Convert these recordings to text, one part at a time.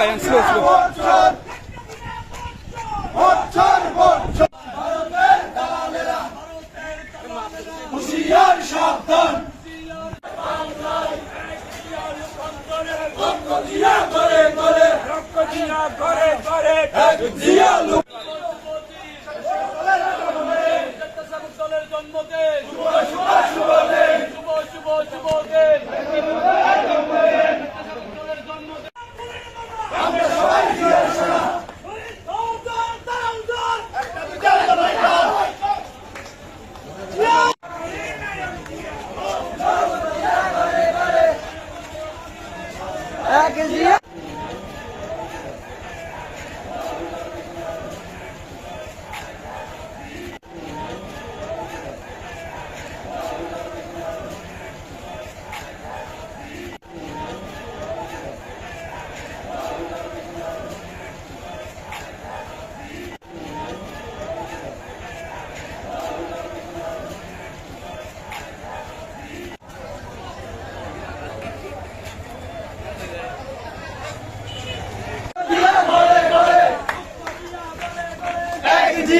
Ayaan slow slow হুশিয়ার সাবধান জিয়া করে করে জিয়া এক জিয়া দোকানদারের তোমরা আওয়াজ দাও একজনের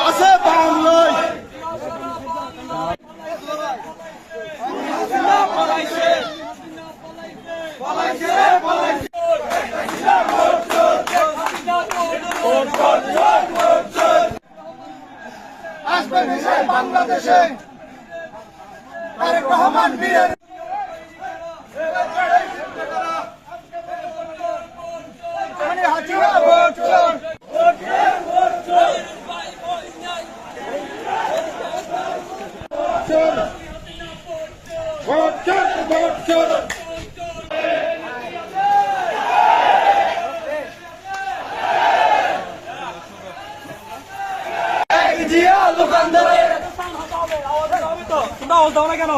আছে বাংলায় আসবেন এসে বাংলাদেশে তারেক রহমান বীরের হাজিরা ভোট চোর। ভোট চোর, ভোট চোর। জিয়া দোকানদারের তোমরা আওয়াজ দাও না কেন